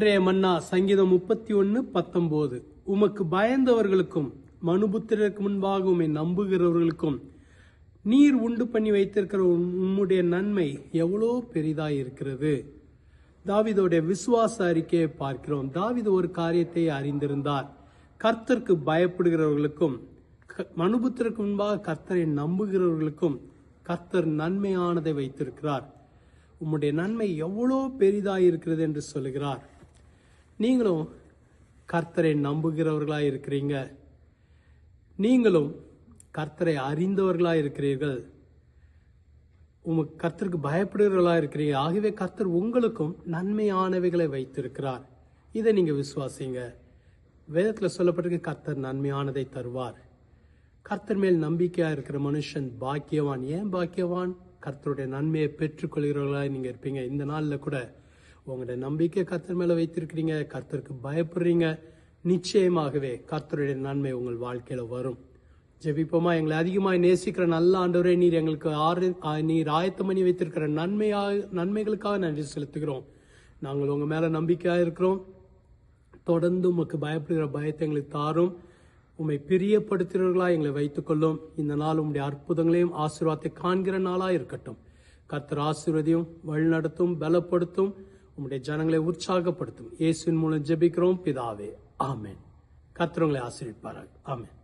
இன்றைய மன்னா சங்கீதம் முப்பத்தி ஒன்னு பத்தொன்பது உமக்கு பயந்தவர்களுக்கும் மனுபுத்திரருக்கு முன்பாக உமை நம்புகிறவர்களுக்கும் நீர் உண்டு பண்ணி வைத்திருக்கிற உம்முடைய நன்மை எவ்வளோ பெரிதாக இருக்கிறது தாவிதோடைய விசுவாச அறிக்கையை பார்க்கிறோம். தாவித ஒரு காரியத்தை அறிந்திருந்தார். கர்த்தருக்கு பயப்படுகிறவர்களுக்கும் மனுபுத்திரருக்கு முன்பாக கர்த்தரை நம்புகிறவர்களுக்கும் கர்த்தர் நன்மையானதை வைத்திருக்கிறார். உம்முடைய நன்மை எவ்வளோ பெரிதாக இருக்கிறது என்று சொல்லுகிறார். நீங்களும் கர்த்தரை நம்புகிறவர்களாக இருக்கிறீங்க நீங்களும் கர்த்தரை அறிந்தவர்களாக இருக்கிறீர்கள் உமக்கு கர்த்தருக்கு பயப்படுகிறவர்களாக இருக்கிறீங்க ஆகவே கர்த்தர் உங்களுக்கும் நன்மையானவைகளை வைத்திருக்கிறார். இதை நீங்கள் விசுவாசிங்க. வேதத்தில் சொல்லப்பட்டிருக்க கர்த்தர் நன்மையானதை தருவார். கர்த்தர் மேல் நம்பிக்கையாக இருக்கிற மனுஷன் பாக்கியவான். ஏன் பாக்கியவான்? கர்த்தருடைய நன்மையை பெற்றுக்கொள்கிறவர்களாக நீங்கள் இருப்பீங்க. இந்த நாளில் கூட உங்களோட நம்பிக்கை கர்த்தர் மேல வைத்திருக்கிறீங்க கர்த்தருக்கு பயப்படுறீங்க. நிச்சயமாகவே கர்த்தருடைய நன்மை உங்கள் வாழ்க்கையில வரும். ஜெபிப்போமா? எங்களை அதிகமாக நேசிக்கிற நல்ல ஆண்டவரே நீர் எங்களுக்கு ஆறு நீர் ஆயத்தம் பண்ணி வைத்திருக்கிற நன்மையாக நன்மைகளுக்காக நன்றி செலுத்துகிறோம். நாங்கள் உங்கள் மேலே நம்பிக்கையாக இருக்கிறோம். தொடர்ந்து உமக்கு பயப்படுகிற பயத்தை எங்களுக்கு தாரும். உம்மை பிரியப்படுத்துகிறவர்களாக எங்களை வைத்துக்கொள்ளும். இந்த நாள் உங்களுடைய அற்புதங்களையும் ஆசீர்வாதத்தை காண்கிற நாளாக இருக்கட்டும். கர்த்தர் ஆசீர்வதியும் வழிநடத்தும் பலப்படுத்தும். உங்களுடைய ஜனங்களை உற்சாகப்படுத்தும். இயேசுவின் மூலம் ஜெபிக்கிறோம். பிதாவே ஆமேன். கர்த்தர் ஆசிரியப்பார்கள் ஆமேன்.